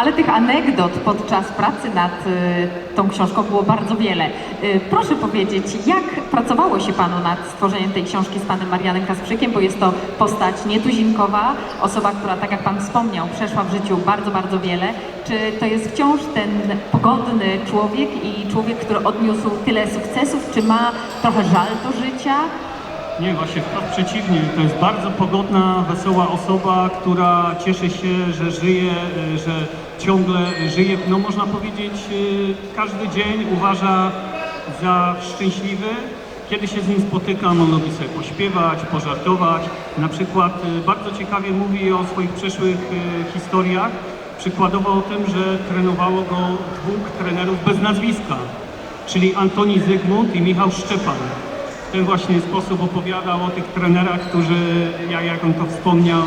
Ale tych anegdot podczas pracy nad y, tą książką było bardzo wiele. Y, proszę powiedzieć, jak pracowało się Panu nad stworzeniem tej książki z Panem Marianem Kasprzykiem, bo jest to postać nietuzinkowa, osoba, która, tak jak Pan wspomniał, przeszła w życiu bardzo, bardzo wiele. Czy to jest wciąż ten pogodny człowiek i człowiek, który odniósł tyle sukcesów, czy ma trochę żal do życia? Nie, właśnie wprost przeciwnie. To jest bardzo pogodna, wesoła osoba, która cieszy się, że żyje, y, że ciągle żyje. No można powiedzieć, y, każdy dzień uważa za szczęśliwy. Kiedy się z nim spotykam, on lubi sobie pośpiewać, pożartować. Na przykład y, bardzo ciekawie mówi o swoich przeszłych historiach. Przykładowo o tym, że trenowało go dwóch trenerów bez nazwiska, czyli Antoni Zygmunt i Michał Szczepan. W ten właśnie sposób opowiadał o tych trenerach, którzy, jak, on to wspomniał,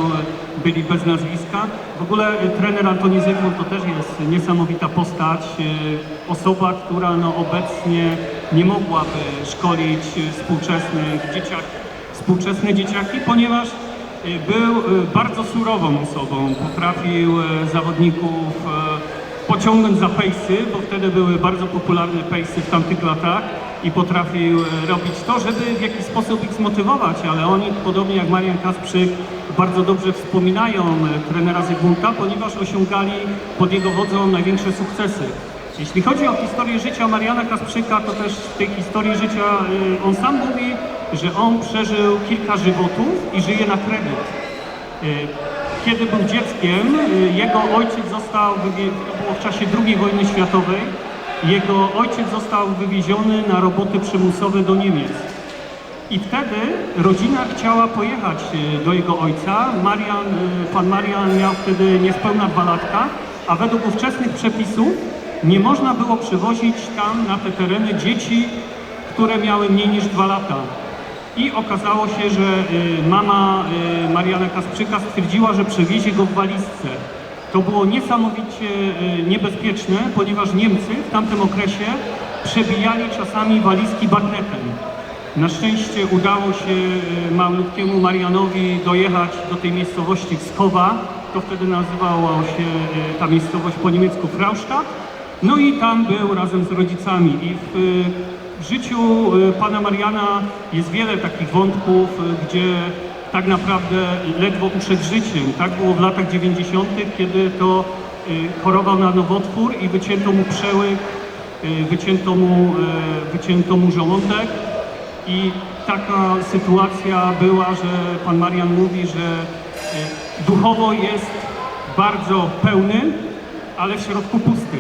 byli bez nazwiska. W ogóle e, trener Antoni Zygmunt to też jest niesamowita postać, e, osoba, która no, obecnie nie mogłaby szkolić e, współczesnych dzieciak, współczesne dzieciaki, ponieważ był bardzo surową osobą. Potrafił zawodników pociągnąć za pejsy, bo wtedy były bardzo popularne pejsy w tamtych latach i potrafił e, robić to, żeby w jakiś sposób ich zmotywować, ale oni, podobnie jak Marian Kasprzyk, bardzo dobrze wspominają e, trenera Zygmunta, ponieważ osiągali pod jego wodzą największe sukcesy. Jeśli chodzi o historię życia Mariana Kasprzyka, to też w tej historii życia e, on sam mówi, że on przeżył kilka żywotów i żyje na kredyt. Kiedy był dzieckiem, jego ojciec został, to było w czasie II wojny światowej, jego ojciec został wywieziony na roboty przymusowe do Niemiec. I wtedy rodzina chciała pojechać e, do jego ojca. Marian, e, pan Marian miał wtedy niespełna dwa latka, a według ówczesnych przepisów nie można było przywozić tam na te tereny dzieci, które miały mniej niż dwa lata. I okazało się, że y, mama Mariana Kasprzyka stwierdziła, że przewiezie go w walizce. To było niesamowicie y, niebezpieczne, ponieważ Niemcy w tamtym okresie przebijali czasami walizki bagnetem. Na szczęście udało się y, malutkiemu Marianowi dojechać do tej miejscowości Skowa. To wtedy nazywała się y, ta miejscowość po niemiecku Fraustadt. No i tam był razem z rodzicami. I w, w życiu pana Mariana jest wiele takich wątków, gdzie tak naprawdę ledwo uszedł życiem. Tak było w latach 90., kiedy to y, chorował na nowotwór i wycięto mu przełyk, y, wycięto mu, y, wycięto mu żołądek. I taka sytuacja była, że pan Marian mówi, że duchowo jest bardzo pełny, ale w środku pusty.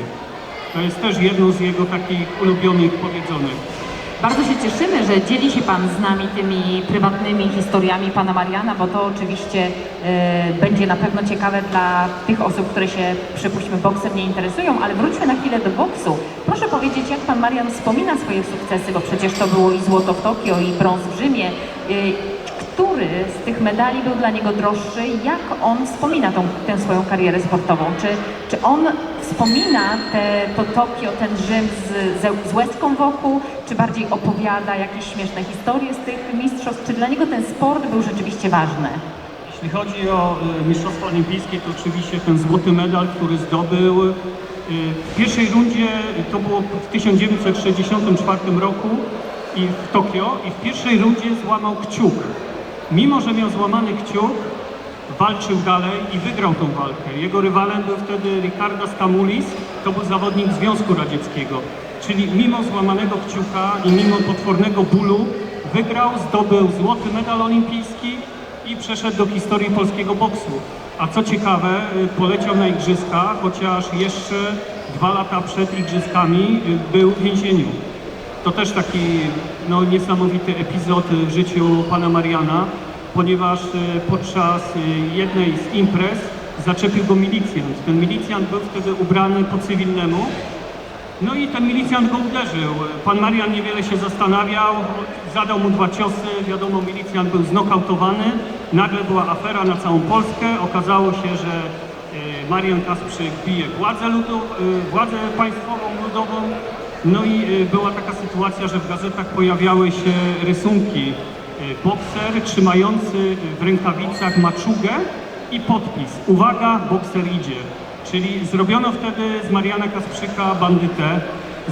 To jest też jedno z jego takich ulubionych powiedzonek. Bardzo się cieszymy, że dzieli się Pan z nami tymi prywatnymi historiami Pana Mariana, bo to oczywiście e, będzie na pewno ciekawe dla tych osób, które się, przypuśćmy, boksem nie interesują, ale wróćmy na chwilę do boksu. Proszę powiedzieć, jak Pan Marian wspomina swoje sukcesy, bo przecież to było i złoto w Tokio, i brąz w Rzymie. E, który z tych medali był dla niego droższy? Jak on wspomina tą, tę swoją karierę sportową? Czy, czy on wspomina te, to Tokio, ten Rzym z, z, łezką wokół, czy bardziej opowiada jakieś śmieszne historie z tych mistrzostw? Czy dla niego ten sport był rzeczywiście ważny? Jeśli chodzi o y, Mistrzostwa Olimpijskie, to oczywiście ten złoty medal, który zdobył y, w pierwszej rundzie, to było w 1964 roku i w Tokio i w pierwszej rundzie złamał kciuk. Mimo, że miał złamany kciuk, walczył dalej i wygrał tą walkę. Jego rywalem był wtedy Ricardo Stamulis, to był zawodnik Związku Radzieckiego. Czyli mimo złamanego kciuka i mimo potwornego bólu wygrał, zdobył złoty medal olimpijski i przeszedł do historii polskiego boksu. A co ciekawe, y, poleciał na igrzyska, chociaż jeszcze dwa lata przed igrzyskami y, był w więzieniu. To też taki no, niesamowity epizod w życiu pana Mariana, ponieważ y, podczas y, jednej z imprez zaczepił go milicjant. Ten milicjant był wtedy ubrany po cywilnemu, no i ten milicjant go uderzył. Pan Marian niewiele się zastanawiał, zadał mu dwa ciosy, wiadomo, milicjant był znokautowany. Nagle była afera na całą Polskę. Okazało się, że e, Marian Kasprzyk bije władzę, ludu, e, władzę państwową, ludową. No i e, była taka sytuacja, że w gazetach pojawiały się rysunki. E, Bokser trzymający w rękawicach maczugę i podpis. Uwaga, bokser idzie. Czyli zrobiono wtedy z Mariana Kasprzyka bandytę,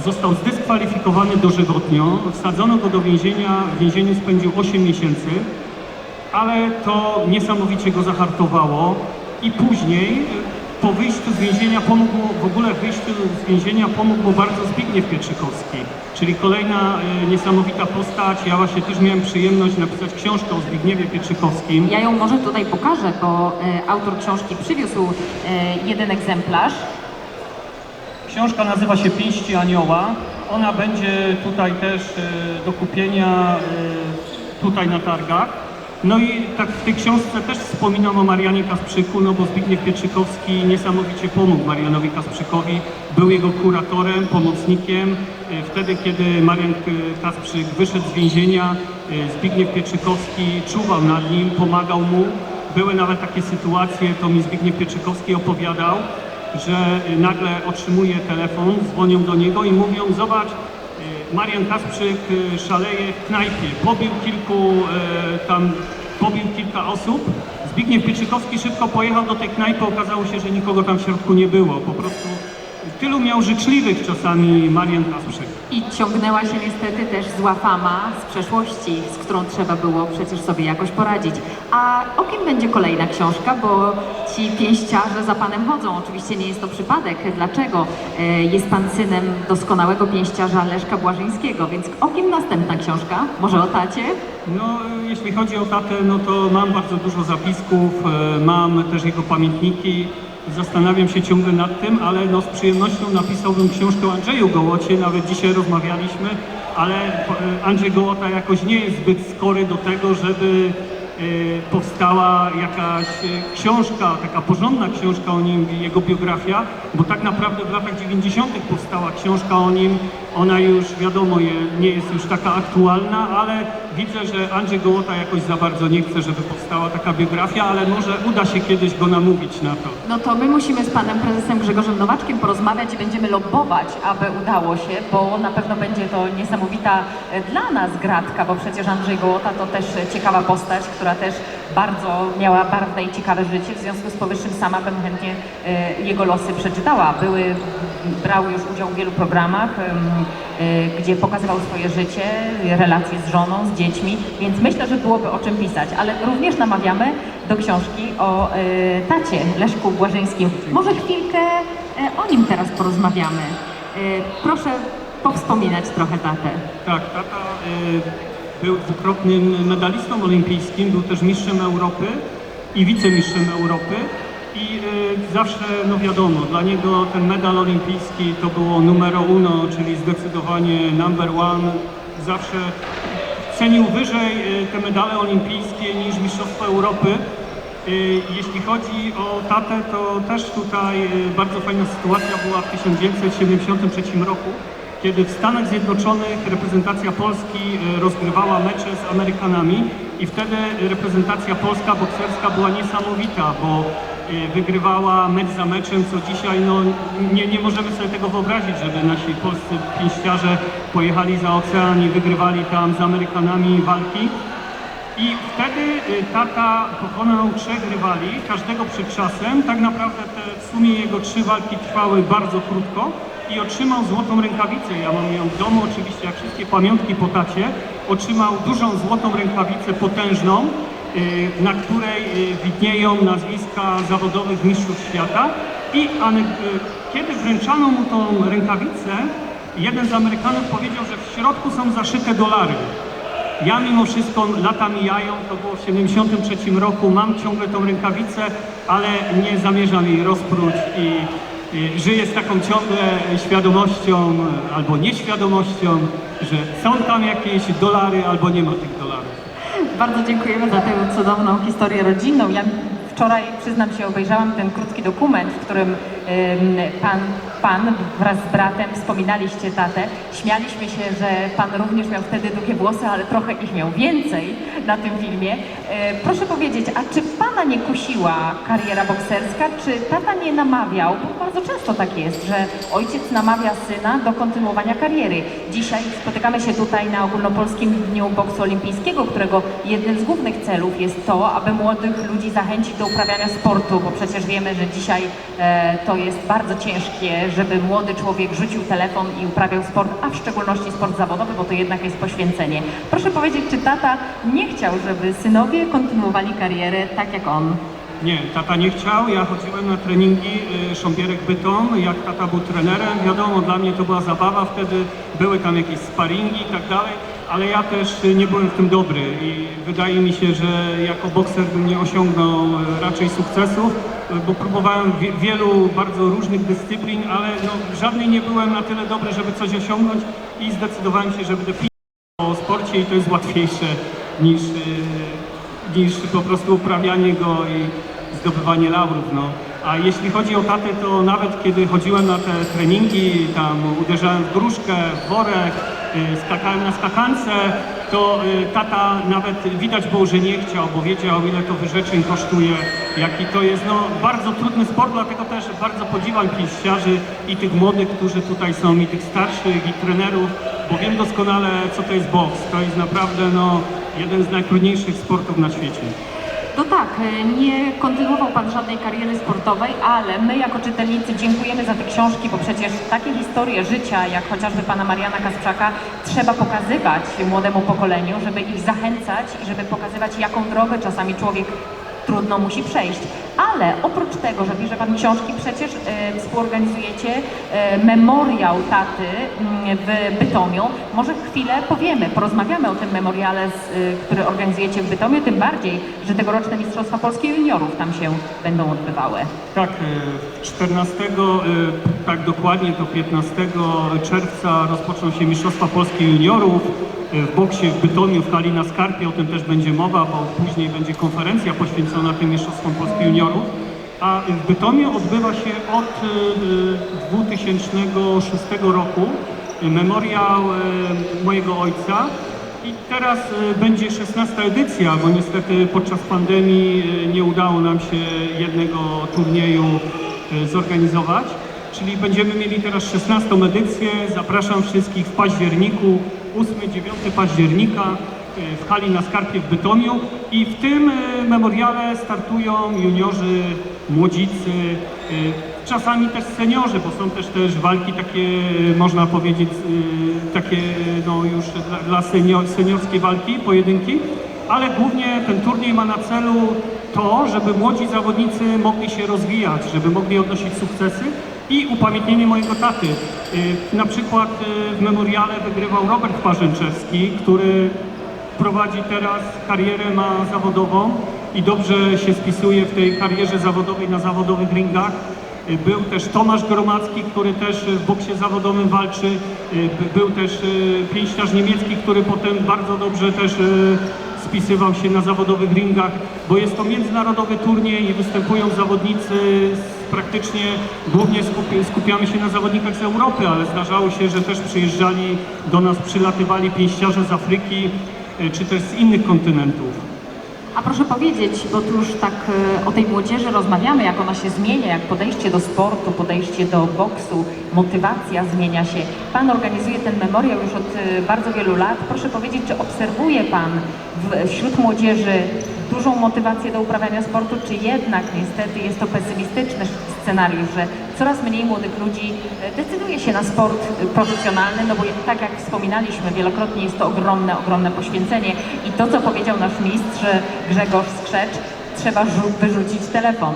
został zdyskwalifikowany dożywotnio, wsadzono go do więzienia, w więzieniu spędził 8 miesięcy, ale to niesamowicie go zahartowało. I później y, po wyjściu z więzienia pomógł mu, w ogóle w wyjściu z więzienia pomógł mu bardzo Zbigniew Pietrzykowski, czyli kolejna y, niesamowita postać. Ja właśnie też miałem przyjemność napisać książkę o Zbigniewie Pietrzykowskim. Ja ją może tutaj pokażę, bo e, autor książki przywiózł e, jeden egzemplarz. Książka nazywa się Pięści Anioła. Ona będzie tutaj też e, do kupienia e, tutaj na targach. No i tak w tej książce też wspominam o Marianie Kasprzyku, no bo Zbigniew Pietrzykowski niesamowicie pomógł Marianowi Kasprzykowi. Był jego kuratorem, pomocnikiem. E, Wtedy, kiedy Marian Kasprzyk wyszedł z więzienia, e, Zbigniew Pietrzykowski czuwał nad nim, pomagał mu. Były nawet takie sytuacje, to mi Zbigniew Pietrzykowski opowiadał, że nagle otrzymuje telefon, dzwonią do niego i mówią, zobacz, Marian Kasprzyk y, szaleje w knajpie, pobił kilku y, tam, pobił kilka osób. Zbigniew Pieczykowski szybko pojechał do tej knajpy, okazało się, że nikogo tam w środku nie było. Po prostu tylu miał życzliwych czasami Marian Kasprzyk. I ciągnęła się niestety też zła fama z przeszłości, z którą trzeba było przecież sobie jakoś poradzić. A o kim będzie kolejna książka? Bo ci pięściarze za panem chodzą. Oczywiście nie jest to przypadek. Dlaczego? E, Jest pan synem doskonałego pięściarza Leszka Błażyńskiego, więc o kim następna książka? Może o tacie? No, jeśli chodzi o tatę, no to mam bardzo dużo zapisków, e, mam też jego pamiętniki. Zastanawiam się ciągle nad tym, ale no z przyjemnością napisałbym książkę o Andrzeju Gołocie, nawet dzisiaj rozmawialiśmy, ale e, Andrzej Gołota jakoś nie jest zbyt skory do tego, żeby e, powstała jakaś e, książka, taka porządna książka o nim, jego biografia, bo tak naprawdę w latach 90. powstała książka o nim, ona już wiadomo nie jest już taka aktualna, ale widzę, że Andrzej Gołota jakoś za bardzo nie chce, żeby powstała taka biografia, ale może uda się kiedyś go namówić na to. No to my musimy z panem prezesem Grzegorzem Nowaczkiem porozmawiać i będziemy lobbować, aby udało się, bo na pewno będzie to niesamowita e, dla nas gratka, bo przecież Andrzej Gołota to też ciekawa postać, która też bardzo miała barwne i ciekawe życie, w związku z powyższym sama bym chętnie e, jego losy przeczytała. Były, brał już udział w wielu programach, e, gdzie pokazywał swoje życie, relacje z żoną, z dziećmi, więc myślę, że byłoby o czym pisać, ale również namawiamy do książki o e, tacie Leszku Błażyńskim. Może chwilkę o nim teraz porozmawiamy. Proszę powspominać trochę tatę. Tak, tata y, był dwukrotnym medalistą olimpijskim, był też mistrzem Europy i wicemistrzem Europy. I y, zawsze, no wiadomo, dla niego ten medal olimpijski to było numero uno, czyli zdecydowanie number one. Zawsze cenił wyżej y, te medale olimpijskie niż Mistrzostwa Europy. Y, Jeśli chodzi o tatę, to też tutaj bardzo fajna sytuacja była w 1973 roku, kiedy w Stanach Zjednoczonych reprezentacja Polski y, rozgrywała mecze z Amerykanami i wtedy reprezentacja polska bokserska była niesamowita, bo y, wygrywała mecz za meczem, co dzisiaj no, nie, nie możemy sobie tego wyobrazić, żeby nasi polscy pięściarze pojechali za ocean i wygrywali tam z Amerykanami walki. I wtedy y, tata pokonał trzech rywali, każdego przed czasem. Tak naprawdę te, w sumie jego trzy walki trwały bardzo krótko i otrzymał złotą rękawicę. Ja mam ją w domu oczywiście, jak wszystkie pamiątki po tacie. Otrzymał dużą złotą rękawicę potężną, y, na której y, widnieją nazwiska zawodowych mistrzów świata. I y, kiedy wręczano mu tą rękawicę, jeden z Amerykanów powiedział, że w środku są zaszyte dolary. Ja mimo wszystko lata mijają, to było w 73 roku, mam ciągle tą rękawicę, ale nie zamierzam jej rozpróć i żyję z taką ciągle świadomością albo nieświadomością, że są tam jakieś dolary albo nie ma tych dolarów. Bardzo dziękujemy za tę cudowną historię rodzinną. Ja wczoraj, przyznam się, obejrzałam ten krótki dokument, w którym ym, pan, pan wraz z bratem wspominaliście tatę. Śmialiśmy się, że pan również miał wtedy długie włosy, ale trochę ich miał więcej na tym filmie. Proszę powiedzieć, a czy pan Pana nie kusiła kariera bokserska? Czy Tata nie namawiał, bo bardzo często tak jest, że ojciec namawia syna do kontynuowania kariery. Dzisiaj spotykamy się tutaj na ogólnopolskim dniu boksu olimpijskiego, którego jednym z głównych celów jest to, aby młodych ludzi zachęcić do uprawiania sportu, bo przecież wiemy, że dzisiaj e, to jest bardzo ciężkie, żeby młody człowiek rzucił telefon i uprawiał sport, a w szczególności sport zawodowy, bo to jednak jest poświęcenie. Proszę powiedzieć, czy tata nie chciał, żeby synowie kontynuowali karierę tak jak on? Nie, tata nie chciał. Ja chodziłem na treningi y, Sząbierek Bytom, jak tata był trenerem. Wiadomo, dla mnie to była zabawa wtedy, były tam jakieś sparingi i tak dalej, ale ja też y, nie byłem w tym dobry i wydaje mi się, że jako bokser bym nie osiągnął y, raczej sukcesów, y, bo próbowałem wie, wielu bardzo różnych dyscyplin, ale no, żadnej nie byłem na tyle dobry, żeby coś osiągnąć i zdecydowałem się, że będę pisał o sporcie i to jest łatwiejsze niż, niż po prostu uprawianie go i zdobywanie laurów. No. A jeśli chodzi o tatę, to nawet kiedy chodziłem na te treningi, tam uderzałem w gruszkę, w worek, skakałem na skakance, to y, tata nawet widać było, że nie chciał, bo wiedział ile to wyrzeczeń kosztuje, jaki to jest no, bardzo trudny sport, dlatego też bardzo podziwiam pięściarzy i tych młodych, którzy tutaj są, i tych starszych, i trenerów, bo wiem doskonale, co to jest boks. To jest naprawdę no, jeden z najtrudniejszych sportów na świecie. No tak, e, nie kontynuował Pan żadnej kariery sportowej, ale my jako czytelnicy dziękujemy za te książki, bo przecież takie historie życia, jak chociażby Pana Mariana Kasprzaka, trzeba pokazywać młodemu pokoleniu, żeby ich zachęcać i żeby pokazywać, jaką drogę czasami człowiek trudno musi przejść. Ale oprócz tego, że bierze Pan książki, przecież e, współorganizujecie e, memoriał taty mm, w Bytomiu. Może chwilę powiemy, porozmawiamy o tym memoriale, z, e, który organizujecie w Bytomiu, tym bardziej, że tegoroczne Mistrzostwa Polskie Juniorów tam się będą odbywały. Tak, e, 14, e, tak dokładnie to 15 czerwca rozpoczną się Mistrzostwa Polskie Juniorów w boksie w Bytomiu, w hali na Skarpie, o tym też będzie mowa, bo później będzie konferencja poświęcona tym Mistrzostwom Polskie Juniorów. A w Bytomiu odbywa się od e, 2006 roku memoriał e, mojego ojca, i teraz będzie 16 edycja, bo niestety podczas pandemii nie udało nam się jednego turnieju zorganizować. Czyli będziemy mieli teraz 16 edycję. Zapraszam wszystkich w październiku, 8-9 października e, w hali na Skarpie w Bytomiu. I w tym e, memoriale startują juniorzy, młodzicy, e, czasami też seniorzy, bo są też też walki takie, można powiedzieć, takie no już dla, dla senior, seniorskie walki, pojedynki, ale głównie ten turniej ma na celu to, żeby młodzi zawodnicy mogli się rozwijać, żeby mogli odnosić sukcesy i upamiętnienie mojego taty. E, Na przykład e, w memoriale wygrywał Robert Parzęczewski, który prowadzi teraz karierę ma zawodową i dobrze się spisuje w tej karierze zawodowej na zawodowych ringach. Y, Był też Tomasz Gromacki, który też w boksie zawodowym walczy. Y, by- Był też y, pięściarz niemiecki, który potem bardzo dobrze też y, spisywał się na zawodowych ringach, bo jest to międzynarodowy turniej i występują zawodnicy z praktycznie, głównie skupi, skupiamy się na zawodnikach z Europy, ale zdarzało się, że też przyjeżdżali do nas, przylatywali pięściarze z Afryki, y, czy też z innych kontynentów. A proszę powiedzieć, bo tu już tak e, o tej młodzieży rozmawiamy, jak ona się zmienia, jak podejście do sportu, podejście do boksu, motywacja zmienia się. Pan organizuje ten memoriał już od e, bardzo wielu lat. Proszę powiedzieć, czy obserwuje Pan wśród młodzieży dużą motywację do uprawiania sportu, czy jednak niestety jest to pesymistyczny scenariusz, że coraz mniej młodych ludzi e, decyduje się na sport e, profesjonalny, no bo tak jak wspominaliśmy wielokrotnie jest to ogromne, ogromne poświęcenie i to, co powiedział nasz mistrz e, Grzegorz Skrzecz, trzeba wyrzucić telefon.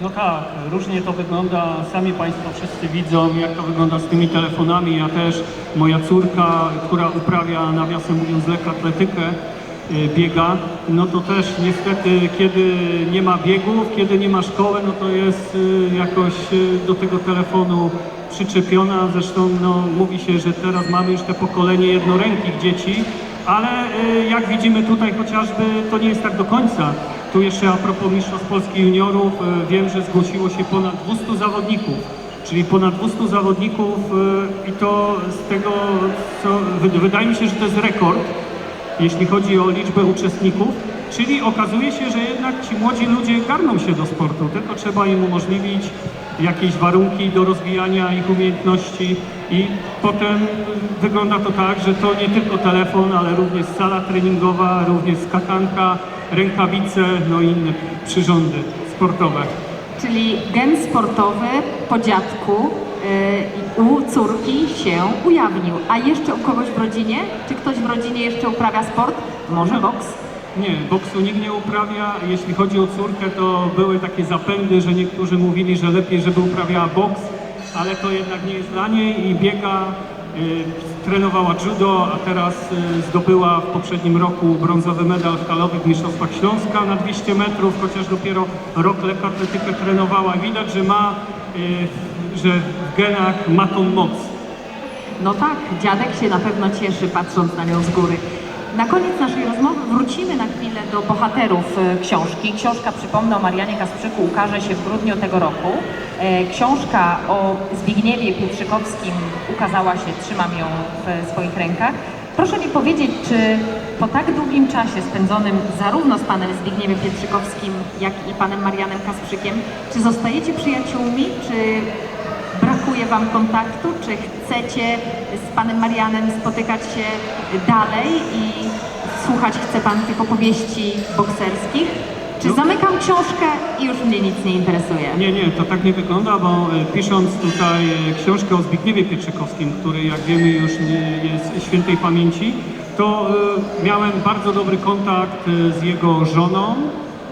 No tak, różnie to wygląda. Sami Państwo wszyscy widzą, jak to wygląda z tymi telefonami. Ja też, moja córka, która uprawia, nawiasem mówiąc, lekkoatletykę, biega, no to też niestety, kiedy nie ma biegów, kiedy nie ma szkoły, no to jest y, jakoś y, do tego telefonu przyczepiona. Zresztą no, mówi się, że teraz mamy już te pokolenie jednorękich dzieci, ale y, jak widzimy tutaj chociażby, to nie jest tak do końca. Tu jeszcze a propos Mistrzostw Polski Juniorów, y, wiem, że zgłosiło się ponad 200 zawodników, czyli ponad 200 zawodników y, i to z tego, co wy- wydaje mi się, że to jest rekord, jeśli chodzi o liczbę uczestników. Czyli okazuje się, że jednak ci młodzi ludzie garną się do sportu, tylko trzeba im umożliwić jakieś warunki do rozwijania ich umiejętności i potem wygląda to tak, że to nie tylko telefon, ale również sala treningowa, również skakanka, rękawice, no i inne przyrządy sportowe. Czyli gen sportowy po dziadku u córki się ujawnił. A jeszcze u kogoś w rodzinie? Czy ktoś w rodzinie jeszcze uprawia sport? Może boks? Nie, boksu nikt nie uprawia. Jeśli chodzi o córkę, to były takie zapędy, że niektórzy mówili, że lepiej, żeby uprawiała boks, ale to jednak nie jest dla niej i biega. y, trenowała judo, a teraz y, zdobyła w poprzednim roku brązowy medal w halowych Mistrzostwach Śląska na 200 metrów, chociaż dopiero rok lekkoatletykę trenowała. Widać, że ma, y, że w genach ma tą moc. No tak, dziadek się na pewno cieszy patrząc na nią z góry. Na koniec naszej rozmowy wrócimy na chwilę do bohaterów e, książki. Książka, przypomnę, o Marianie Kasprzyku ukaże się w grudniu tego roku. E, Książka o Zbigniewie Pietrzykowskim ukazała się, trzymam ją w swoich rękach. Proszę mi powiedzieć, czy po tak długim czasie spędzonym zarówno z panem Zbigniewem Pietrzykowskim, jak i panem Marianem Kasprzykiem, czy zostajecie przyjaciółmi, czy Brakuje Wam kontaktu? Czy chcecie z Panem Marianem spotykać się dalej i słuchać chce Pan tych opowieści bokserskich? Czy No. zamykam książkę i już mnie nic nie interesuje? Nie, nie, to tak nie wygląda, bo e, pisząc tutaj e, książkę o Zbigniewie Pietrzykowskim, który jak wiemy już nie jest świętej pamięci, to e, miałem bardzo dobry kontakt e, z jego żoną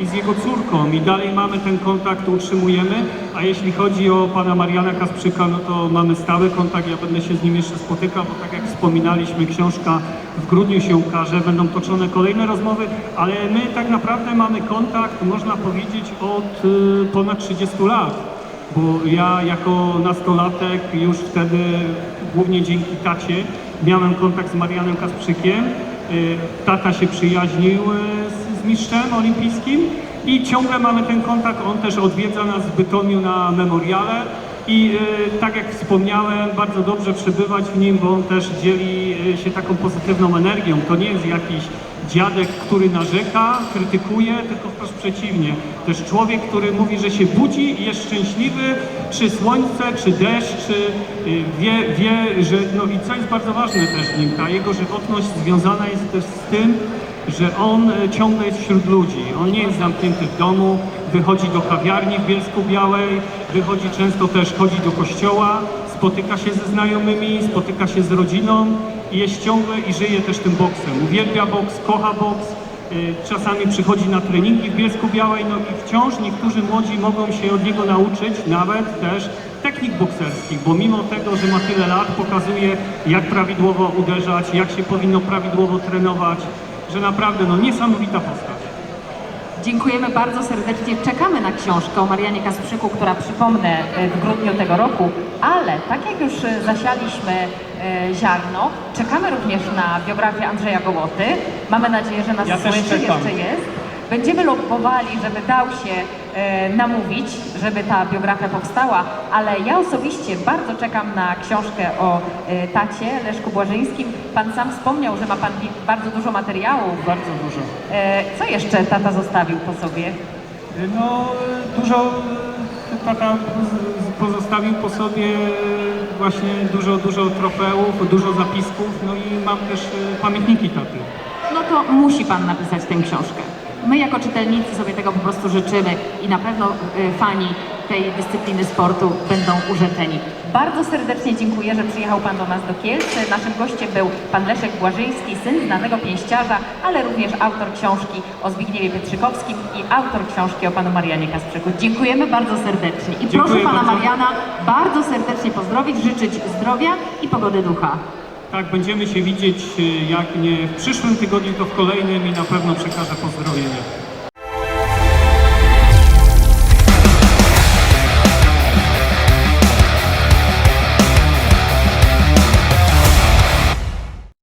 i z jego córką i dalej mamy ten kontakt, utrzymujemy, a jeśli chodzi o pana Mariana Kasprzyka, no to mamy stały kontakt, ja będę się z nim jeszcze spotykał, bo tak jak wspominaliśmy, książka w grudniu się ukaże, będą toczone kolejne rozmowy, ale my tak naprawdę mamy kontakt, można powiedzieć, od y, ponad 30 lat. Bo ja jako nastolatek już wtedy, głównie dzięki tacie, miałem kontakt z Marianem Kasprzykiem. Y, Tata się przyjaźnił z mistrzem olimpijskim i ciągle mamy ten kontakt. On też odwiedza nas w Bytomiu na memoriale. I y, tak jak wspomniałem, bardzo dobrze przebywać w nim, bo on też dzieli y, się taką pozytywną energią. To nie jest jakiś dziadek, który narzeka, krytykuje, tylko wprost przeciwnie. Jest człowiek, który mówi, że się budzi i jest szczęśliwy, czy słońce, czy deszcz, czy y, wie, wie, że, no i co jest bardzo ważne też w nim, ta jego żywotność związana jest też z tym, że on e, ciągle jest wśród ludzi. On nie jest zamknięty w domu, wychodzi do kawiarni w Bielsku Białej, wychodzi często też, chodzi do kościoła, spotyka się ze znajomymi, spotyka się z rodziną i jest ciągle i żyje też tym boksem. Uwielbia boks, kocha boks, y, czasami przychodzi na treningi w Bielsku Białej, no i wciąż niektórzy młodzi mogą się od niego nauczyć, nawet też technik bokserskich, bo mimo tego, że ma tyle lat, pokazuje jak prawidłowo uderzać, jak się powinno prawidłowo trenować, że naprawdę no niesamowita postać. Dziękujemy bardzo serdecznie. Czekamy na książkę o Marianie Kasprzyku, która przypomnę e, w grudniu tego roku, ale tak jak już e, zasialiśmy e, ziarno, czekamy również na biografię Andrzeja Gołoty. Mamy nadzieję, że nas Ja słyszy, jeszcze jest. Będziemy lobbowali, żeby dał się namówić, żeby ta biografia powstała, ale ja osobiście bardzo czekam na książkę o e, tacie Leszku Błażyńskim. Pan sam wspomniał, że ma Pan bardzo dużo materiałów. Bardzo dużo. E, co jeszcze tata zostawił po sobie? No dużo e, tata pozostawił po sobie e, właśnie dużo, dużo trofeów, dużo zapisków, no i mam też e, pamiętniki taty. No to musi Pan napisać tę książkę. My jako czytelnicy sobie tego po prostu życzymy i na pewno y, fani tej dyscypliny sportu będą urzeczeni. Bardzo serdecznie dziękuję, że przyjechał Pan do nas do Kielc. Naszym gościem był Pan Leszek Błażyński, syn znanego pięściarza, ale również autor książki o Zbigniewie Pietrzykowskim i autor książki o Panu Marianie Kasprzyku. Dziękujemy bardzo serdecznie i Dziękuję proszę Pana bardzo. Mariana bardzo serdecznie pozdrowić, życzyć zdrowia i pogody ducha. Tak, będziemy się widzieć, e, jak nie w przyszłym tygodniu, to w kolejnym i na pewno przekażę pozdrowienia.